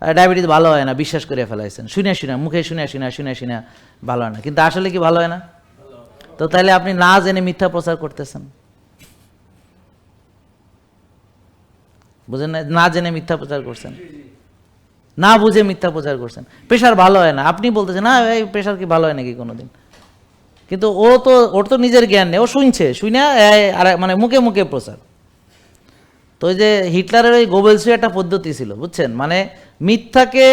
Diabetes ভালো হয় না, বিশ্বাস করে ফেলাইছেন। শুনে শুনে মুখে শুনে শুনে শুনে শুনে ভালো হয় না। কিন্তু আসলে কি ভালো হয় না? তো তাহলে আপনি না জেনে মিথ্যা প্রচার করতেছেন। বুঝেন না? না জেনে মিথ্যা প্রচার করছেন। না বুঝে মিথ্যা প্রচার করছেন। প্রেশার ভালো হয় না। আপনি বলতেছেন, না, এই প্রেশার কি ভালো হয় নাকি কোনোদিন? কিন্তু ও তো, ওর তো নিজের জ্ঞান নেই। ও শুনছে। শুনে মানে মুখে মুখে প্রচার। তো ওই যে হিটলারের ওই গোবেলসি একটা পদ্ধতি ছিল, বুঝছেন? মানে মিথ্যাকে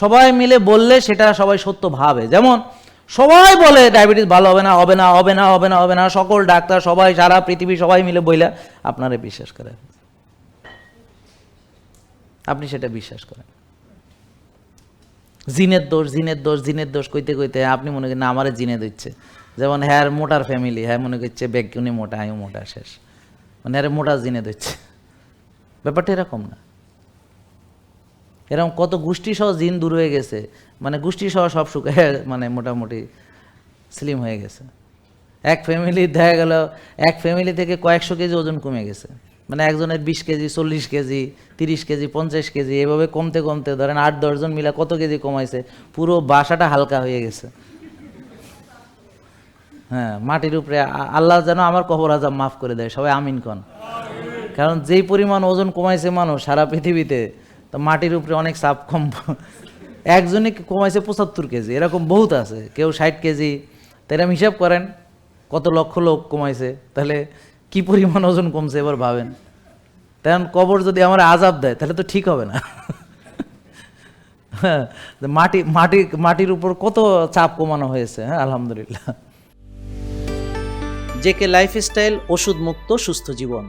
সবাই মিলে বললে সেটা সবাই সত্য ভাবে। যেমন সবাই বলে ডায়াবেটিস ভালো হবে না হবে না হবে না হবে না হবে না, সকল ডাক্তার সবাই, সারা পৃথিবী সবাই মিলে বইলা আপনারা বিশ্বাস করেন আপনি সেটা বিশ্বাস করেন। জিনের দোষ জিনের দোষ জিনের দোষ কইতে কইতে আপনি মনে করেন না আমারে জিনে দিচ্ছে। যেমন হ্যাঁ মোটার ফ্যামিলি হ্যাঁ মনে করছে বেগুনি মোটা, আমিও মোটা, শেষ। মানে হ্যাঁ মোটা জিনে দিচ্ছে। ব্যাপারটা এরকম না। এরকম কত গোষ্ঠী সহ জিন দূর হয়ে গেছে মানে গোষ্ঠী সহ সব সুখে মানে মোটামুটি স্লিম হয়ে গেছে। এক ফ্যামিলি দেখা গেল, এক ফ্যামিলি থেকে কয়েকশো কেজি ওজন কমে গেছে। মানে একজনের বিশ কেজি, চল্লিশ কেজি, তিরিশ কেজি, পঞ্চাশ কেজি, এভাবে কমতে কমতে ধরেন আট দশজন মিলে কত কেজি কমাইছে, পুরো বাসাটা হালকা হয়ে গেছে। হ্যাঁ মাটির উপরে আল্লাহ যেন আমার কবর আজাব মাফ করে দেয়, সবাই আমিন কন। কারণ যেই পরিমাণ ওজন কমাইছে মানুষ সারা পৃথিবীতে তো মাটির উপরে অনেক চাপ কম। একজনই কমাইছে পঁচাত্তর কেজি এরকম বহুত আছে। কেউ ষাট কেজি। তো এরকম হিসাব করেন কত লক্ষ লোক কমাইছে তাহলে কি পরিমাণ ওজন কমছে এবার ভাবেন? তেমন কবর যদি আমার আজাব দেয় তাহলে তো ঠিক হবে না। হ্যাঁ, মাটি মাটি মাটির উপর কত চাপ কমানো হয়েছে হ্যাঁ আলহামদুলিল্লাহ। জেকে লাইফস্টাইল ওষুধ মুক্ত সুস্থ জীবন।